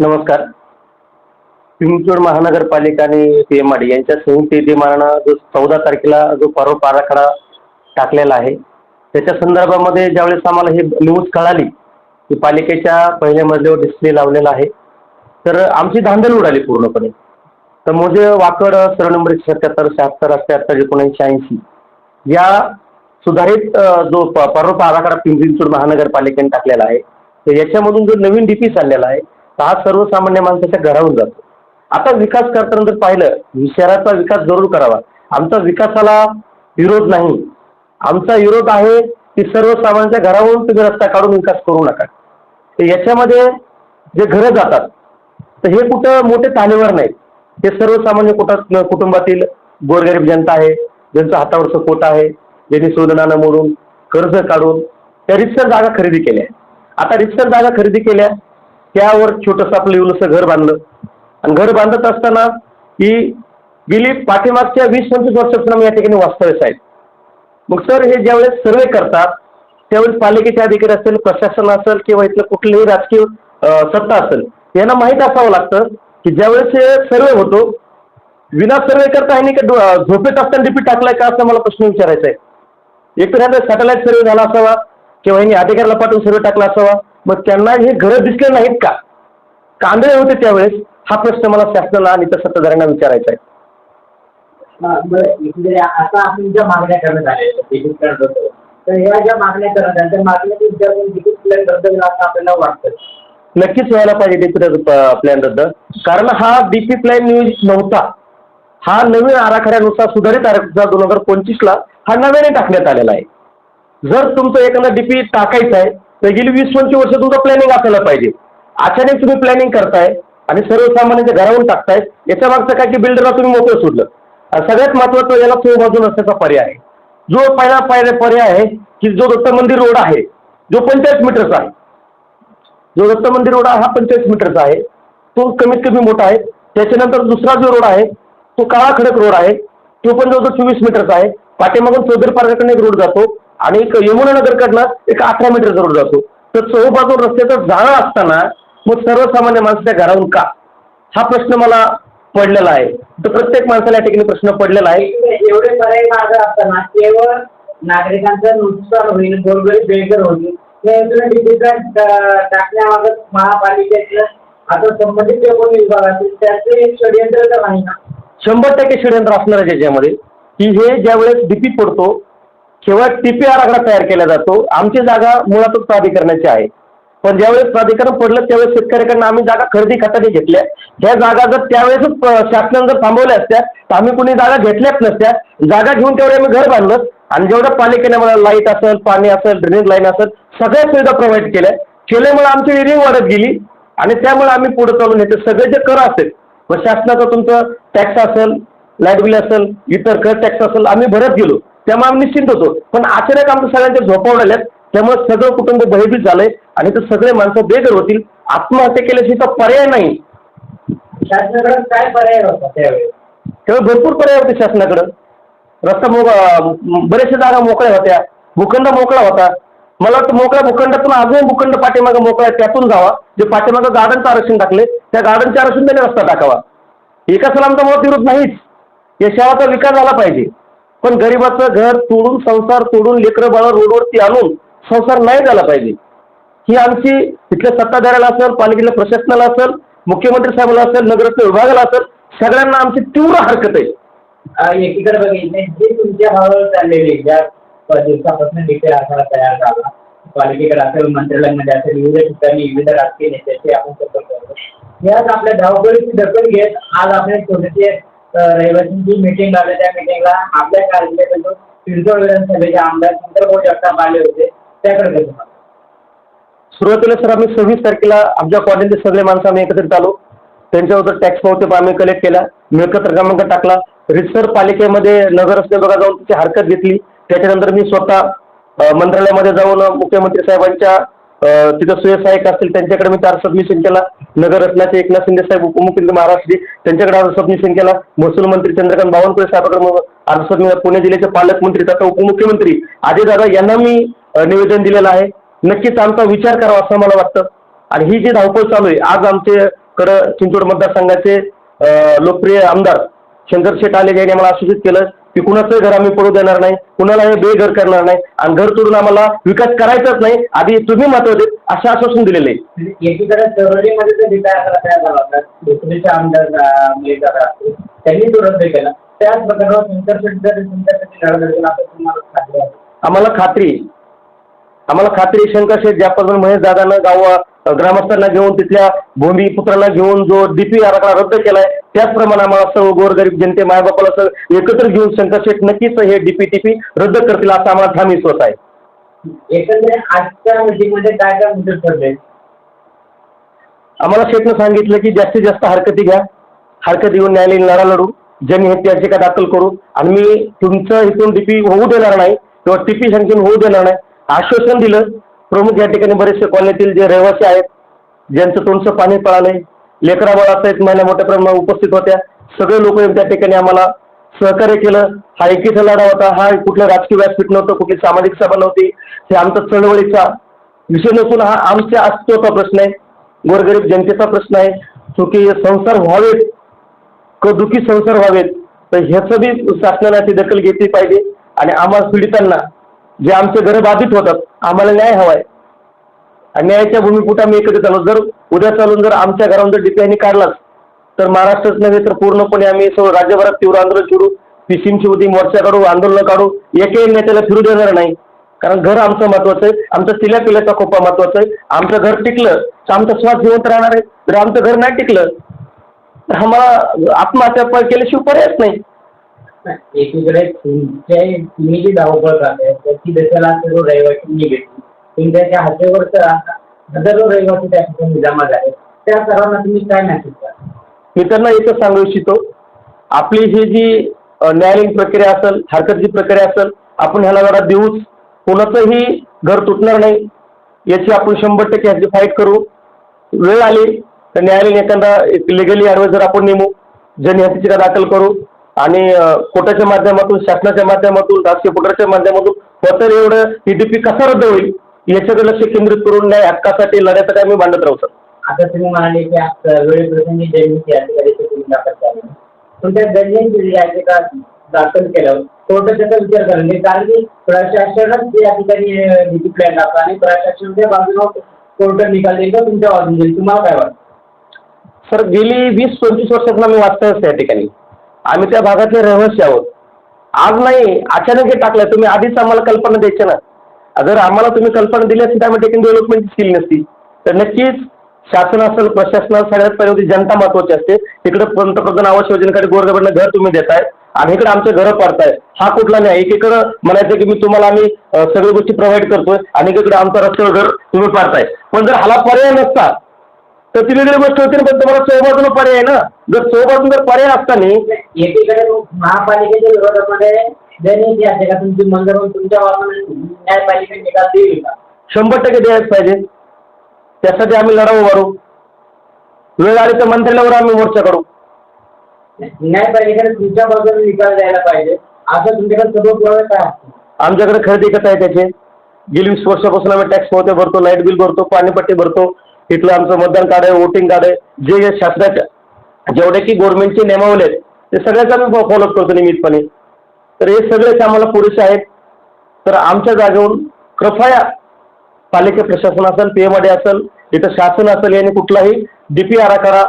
नमस्कार. पिंपळूण महानगरपालिका आणि पी एम यांच्या संयुक्त विद्यमानानं जो चौदा तारखेला जो पर्व आराखडा टाकलेला आहे त्याच्या संदर्भामध्ये ज्यावेळेस आम्हाला ही न्यूज कळाली की पालिकेच्या पहिल्या मजल्यावर डिस्प्ले लावलेला आहे. तर आमची धांदल उडाली पूर्णपणे. तर मोजे वाकड सर्व नंबर एकशे सत्याहत्तर शहात्तर अठ्याहत्तर एकोणऐंशी ऐंशी. या सुधारित जो प- पर्व आराखडा पिंपरी चिंचवड महानगरपालिकेने टाकलेला आहे तर याच्यामधून जो नवीन डीपी चाललेला आहे हा सर्वसामान्य माणसाच्या घराहून जातो. आता विकास करताना जर पाहिलं शहराचा विकास जरूर करावा. आमचा विकासाला विरोध नाही. आमचा विरोध आहे की सर्वसामान्यांच्या घरावरून तुम्ही रस्ता काढून विकास करू नका. तर याच्यामध्ये जे घरं जातात तर हे कुठं मोठे तालेवर नाहीत. हे सर्वसामान्य कुठं कुटुंबातील गोरगरीब जनता आहे ज्यांचं हातावरचं पोट आहे ज्यांनी शोधनानं मोडून कर्ज काढून त्या रिक्सर जागा खरेदी केल्या. आता रिक्सर जागा खरेदी केल्या त्यावर छोटंसं आपलं येऊनसं घर बांधलं. आणि घर बांधत असताना ही गेली पाठीमागच्या वीस पंचवीस वर्षापासून या ठिकाणी वास्तव्यास आहेत. मग सर हे ज्यावेळेस सर्वे करतात त्यावेळेस पालिकेचे अधिकारी असेल प्रशासन असेल किंवा इथलं कुठलीही राजकीय सत्ता असेल यांना माहीत असावं लागतं की ज्यावेळेस हे सर्वे होतो विना सर्वे करता ह्यांनी का झोपेत असताना रिपीट टाकलाय का असं मला प्रश्न विचारायचा आहे. एक तर ह्यांचा सॅटेलाईट सर्वे झाला असावा किंवा यांनी अधिकाऱ्याला पाठवून सर्वे टाकला असावा. मग त्यांना हे घरं दिसले नाहीत का? कांदळे होते त्यावेळेस. हा प्रश्न मला शासनाला आणि त्या सत्ताधाऱ्यांना विचारायचा आहे. आता आपण ज्या मागण्या करण्यात आल्या तर या ज्या मागण्या त्या आपल्याला वाटतं. नक्कीच व्हायला पाहिजे डीपी प्लॅन रद्द कारण हा डीपी प्लॅन न्यूज नव्हता. हा नवीन आराखड्यानुसार सुधारित आराखडा दोन हजार पंचवीसला हा नव्याने टाकण्यात आलेला आहे. जर तुमचं एखादा डीपी टाकायचं आहे तर गेली वीस पंचवीस वर्ष तुमचं प्लॅनिंग असायला पाहिजे. अचानक तुम्ही प्लॅनिंग करताय आणि सर्वसामान्यांच्या घरावरून टाकताय. याच्या मागचं काय की बिल्डरला तुम्ही मोकळं सोडलं. सगळ्यात महत्त्वाचं याला चोख बाजू नसण्याचा पर्याय आहे. जो पहिला पर्याय पर्याय आहे की जो दत्त मंदिर रोड आहे जो पंचायत मीटरचा आहे. जो दत्त मंदिर रोड आहे हा पंचायत मीटरचा आहे. तो कमीत कमी मोठा आहे. त्याच्यानंतर दुसरा जो रोड आहे तो काळा खडक रोड आहे. तो पण जवळजवळ चोवीस मीटरचा आहे. पाठीमागून चौधरी पार्काकडे एक रोड जातो. आणि एक यमुनानगरकडनं एक अठरा मीटरचा रोड जातो. तर चौबाजू रस्त्याचं जाळं असताना मग सर्वसामान्य माणसाच्या घराहून का? हा प्रश्न मला पडलेला आहे. तर प्रत्येक माणसाला या ठिकाणी प्रश्न पडलेला आहे. एवढे पर्याय मार्ग असताना केवळ नागरिकांचं नुकसान होईल गोरगरीब बेघर होईल हे तिकीट टाकण्यामागं महापालिकेचं आता संबंधित जे कोणी विभाग असतील त्याचे एक षडयंत्र तर नाही ना? शंभर टक्के षडयंत्र असणार आहे त्याच्यामध्ये की हे ज्यावेळेस डीपी पडतो केवळ टीपी आराखडा तयार केला जातो. आमची जागा मुळातच प्राधिकरणाची आहे. पण ज्यावेळेस प्राधिकरण पडलं त्यावेळेस शेतकऱ्याकडनं आम्ही जागा खरेदी खताने घेतल्या. ह्या जागा जर त्यावेळेसच शासनानं जर थांबवल्या असत्या तर आम्ही कुणी जागा घेतल्याच नसत्या. जागा घेऊन तेवढे आम्ही घर बांधलं. आणि जेवढं पालिकेने मला लाइट असेल पाणी असेल ड्रेनेज लाईन असेल सगळ्या सुविधा प्रोव्हाइड केल्या. केल्यामुळे आमची एरिया वाढत गेली. आणि त्यामुळे आम्ही पुढे चालून येते. सगळे जे कर असेल मग शासनाचं तुमचं टॅक्स असेल लाइट बिल असेल इतर कर टॅक्स असेल आम्ही भरत गेलो. त्यामुळे आम्ही निश्चिंत होतो. पण अचानक आमच्या सगळ्यांच्या झोपा उडाल्यात त्यामुळे सगळं कुटुंब भयभीत झालंय आणि ते सगळे माणसं बेघर होतील. आत्महत्या केल्याशिवाय तर पर्याय नाही. शासनाकडे काय पर्याय होता त्यावेळी? भरपूर पर्याय होते शासनाकडं. रस्ता मोक बऱ्याचशा जागा मोकळ्या होत्या. भूखंड मोकळा होता. मला वाटतं मोकळ्या भूखंडातून अजून भूखंड पाठीमागं मोकळा आहे, त्यातून जावा. जे पाठीमागं गार्डनचं आरक्षण टाकले त्या गार्डनच्या आरक्षण त्याने रस्ता टाकावा. एका आमचा मुळात विरोध नाहीच. या शहराचा विकास झाला पाहिजे. पण गरिबाचं घर तोडून संसार तोडून लेकरं बाळ रोडवरती आणून संसार नाही झाला पाहिजे. ही आमची तिथल्या सत्ताधाऱ्याला असेल पालिकेला प्रशासनाला असेल मुख्यमंत्री साहेबाला असेल नगररत्न विभागाला असेल सगळ्यांना आमची तीव्र हरकत आहे. एकीकडे बघितले जे तुमच्या हळूहळू चाललेले ज्या दिवसापासून डिटेल आखाडा तयार झाला पालिकेकडे असेल मंत्रालयामध्ये असेल विविध ठिकाणी विविध राजकीय नेत्याचे आपण संपर्क करतो. यात आपल्या धावपळीची दखल घेत आज आपल्या छोटेसे रहिवासींची झाली त्या मिटिंगला आपल्या कार्यक्रमातून पिंजोळ विधानसभेचे आमदार चंद्रभाऊ जगताप आले होते. त्याकडे सुरुवातीला सर आम्ही सव्वीस तारखेला आमच्या कॉलेजचे सगळे माणसं आम्ही एकत्रित आलो. त्यांच्यावर टॅक्स पावते आम्ही कलेक्ट केला. मिळकत क्रमांक टाकला. रितसर पालिकेमध्ये नगर बघा जाऊन तिची हरकत घेतली. त्याच्यानंतर मी स्वतः मंत्रालयामध्ये जाऊन मुख्यमंत्री साहेबांच्या तिथं सुयसहायक असतील त्यांच्याकडे मी तार सबमिशन केला. नगररत्नाचे एकनाथ शिंदे साहेब उपमुख्यमंत्री महाराष्ट्र त्यांच्याकडे अर्ज सबमिशन केला. महसूल मंत्री चंद्रकांत बावनकुळे साहेबांकडे अर्ज सबमिशन पुणे जिल्ह्याचे पालकमंत्री तथा उपमुख्यमंत्री अजयदादा यांना मी निवेदन दिलेलं आहे. नक्कीच आमचा विचार करावा असं मला वाटतं. आणि ही जी धावपळ चालू आहे आज आमचे कडं चिंचवड मतदारसंघाचे लोकप्रिय आमदार शंकर आले यांनी आम्हाला आश्वासित केलं. की कुणाचं घर आम्ही पडू देणार नाही कुणाला हे बेघर करणार नाही आणि घर तोडून आम्हाला विकास करायचाच नाही आधी तुम्ही महत्त्व देत असे आश्वासन दिलेले आहे. एकीकडे त्यांनी केला त्याच आम्हाला खात्री. आम्हाला खात्री शंकर शेठ ज्या पद्धतीने महेश दादानं गाव ग्रामस्थांना घेऊन तिथल्या भूमिपुत्रांना घेऊन जो डीपी आराखडा रद्द केलाय त्याचप्रमाणे आम्हाला सर्व गोरगरीब जनते मायबापाला सर्व एकत्र घेऊन शंकर शेठ नक्कीच हे डीपी टीपी रद्द करतील असा आम्हाला ठाम विश्वास आहे. एकंदरीत आजच्या मीटिंगमध्ये काय काय मुद्दे ठरले आम्हाला शेठनं सांगितलं की जास्तीत जास्त हरकती घ्या. हरकत घेऊन न्यायालयीन लढा लढू. जनहित याचिका दाखल करू? आणि मी तुमचं इथून डीपी होऊ देणार नाही किंवा टीपी सँक्शन होऊ देणार नाही. आश्वासन दिलं. प्रमुख या ठिकाणी बरेचसे कॉलनीतील जे रहिवासी आहेत ज्यांचं तोंडचं पाणी पळालंय लेकरा असं एक महिला मोठ्या प्रमाणात उपस्थित होत्या. सगळे लोक त्या ठिकाणी आम्हाला सहकार्य केलं. हा एकीचा लढा होता. हा कुठलं राजकीय व्यासपीठ नव्हतं कुठली सामाजिक सभा नव्हती. हे आमचा चळवळीचा विषय नसून हा आमच्या अस्तित्वाचा प्रश्न आहे. गोरगरीब जनतेचा प्रश्न आहे. चुकी संसार व्हावेत क संसार व्हावेत तर ह्याचं बी शासनाने दखल घेतली पाहिजे. आणि आम्हाला पीडितांना जे आमचे घर बाधित होतात आम्हाला न्याय हवाय. आणि न्यायाच्या भूमिपुटा आम्ही एकत्रित आलो जर उद्या चालून जर आमच्या घरावर जर काढलाच तर महाराष्ट्रच नव्हे तर पूर्णपणे आम्ही सर्व राज्यभरात तीव्र आंदोलन सुरू पिसिमची होती मोर्चा काढू आंदोलन काढू एकही नेत्याला फिरू देणार नाही. कारण घर आमचं महत्वाचं आहे आमचं तिल्या पिल्याचा खोपा महत्त्वाचा आहे. आमचं घर टिकलं तर आमचा श्वास जिवंत राहणार आहे. जर आमचं घर नाही टिकलं तर आम्हाला आत्महत्या केल्याशिवाय पर्यायच नाही. एकीकडे तुमच्या तुम्ही जी धावपळ करताय त्याची दशला सर्व रहिवासी घेतली तुमच्या हातेवर तर हजारो रहिवासी त्या ठिकाणी जमा झाले त्या सर्वांना तुम्ही काय मॅसेज करा मी त्यांना एकच सांगू इच्छितो. आपली ही जी न्यायालयीन प्रक्रिया असेल हरकतची प्रक्रिया असेल आपण ह्याला जरा देऊच. कोणाचंही घर तुटणार नाही. याची आपण शंभर टक्के ह्याची फाईट करू. वेळ आली तर न्यायालयीन एखादा एक लिगली ॲडवायझर आपण नेमू. जनहितीचिका दाखल करू. आणि अ, कोर्टाच्या माध्यमातून शासनाच्या माध्यमातून राजकीय पुढाऱ्याच्या माध्यमातून होतं एवढं ही डीपी कसा रद्द होईल याच्याकडे लक्ष केंद्रित करून न्याय हक्कासाठी लढ्यासाठी आम्ही मांडत राहू सर? आता तुम्ही म्हणाले की वेळेप्रसंगी अधिकारीचे तुम्ही दाखल केलं. तुमच्या जयंती याचिका दाखल केलं कोर्ट त्याचा विचार करेल म्हणजे कारण की प्रशासनच या ठिकाणी डिसिप्लिन लागतं आणि प्रशासनाच्या बाजूने कोर्ट निकाल देईल का तुमच्या बाजूने? तुम्हाला काय वाटतं? सर गेली वीस पंचवीस वर्षातून आम्ही वास्तव्य त्या ठिकाणी. आम्ही त्या भागातले रहिवासी आहोत. आज नाही अचानक हे टाकलं. तुम्ही आधीच आम्हाला कल्पना द्यायची ना. जर आम्हाला तुम्ही कल्पना दिली असती तर आम्ही ठिकाणी डेव्हलपमेंट केली नसती. तर नक्कीच शासन असेल प्रशासन सगळ्यात पहिले जनता महत्वाची असते. तिकडे पंतप्रधान आवास योजनेकडे गोरगरिबांना घर तुम्ही देताय. आणि इकडे आमचे घरं पाडताय. हा कुठला नाही एकीकडं म्हणायचं की मी तुम्हाला आम्ही सगळ्या गोष्टी प्रोव्हाइड करतोय. आणि एकीकडे आमचं रस्त्यावर घर तुम्ही पाडताय. पण जर हाला पर्याय नसता तर ती वेगळी गोष्ट होती ना, पण तुम्हाला चौबाजून पर्याय ना. जर चौबाजून जर पर्याय असताना एकीकडे महापालिकेच्या विरोधामध्ये तुमची तुमच्या न्यायपालिकेने निकाल देईल का शंभर टक्के द्यायच पाहिजे. त्यासाठी आम्ही लढा उभारू वेळ आली तर मंत्र्यावर आम्ही मोर्चा करू न्यायपालिकेने तुमच्या बाजूने निकाल द्यायला पाहिजे. असं तुमच्याकडे सर्व पुरावे काय आमच्याकडे खरेदी कसं आहे त्याचे? गेली वीस वर्षापासून आम्ही टॅक्स पोते भरतो लाइट बिल भरतो पाणीपट्टी भरतो. इथलं आमचं मतदान कार्ड आहे वोटिंग कार्ड आहे. जे शासनाच्या जेवढे की गव्हर्नमेंटचे नियमावले आहेत ते सगळ्याच आम्ही फॉलो करतो नियमितपणे. तर हे सगळेच आम्हाला पुरेसे आहेत. तर आमच्या जागेवरून कृपया पालिका प्रशासन असेल पी एम असेल इथं शासन असेल यांनी कुठलाही डीपी आराखडा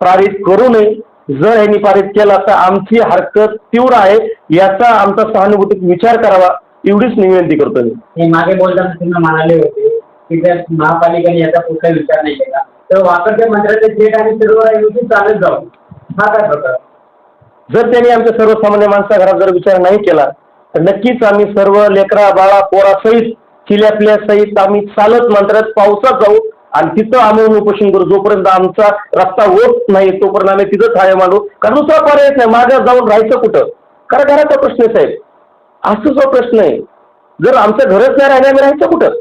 पारित करू नये. जर यांनी पारित केला तर आमची हरकत तीव्र आहे याचा आमचा सहानुभूतीत विचार करावा एवढीच विनंती करतो मी. हे मागे बोलताना तुम्ही म्हणाले होते तिथे महापालिकेने याचा कुठला विचार नाही केला. तर वापरते मंत्र्याचे थेट आणि सर्व चालत जाऊ. हा काय प्रकार? जर त्यांनी आमच्या सर्वसामान्य माणसा घरात जर विचार नाही केला तर नक्कीच आम्ही सर्व लेकरा बाळा पोरासहित किल्ल्यापल्या सहित आम्ही चालत मंत्र्यात पावसात जाऊ आणि तिथं आम्ही उपोषण करू. जोपर्यंत आमचा रस्ता होत नाही तोपर्यंत आम्ही तिथंच हाय मांडू. कारण दुसरा पर्यायच नाही मागे जाऊन राहायचं कुठं? कारण घराचा प्रश्न आहे साहेब. असं जो प्रश्न आहे जर आमचं घरच नाही राहिलं आम्ही राहायचं कुठं?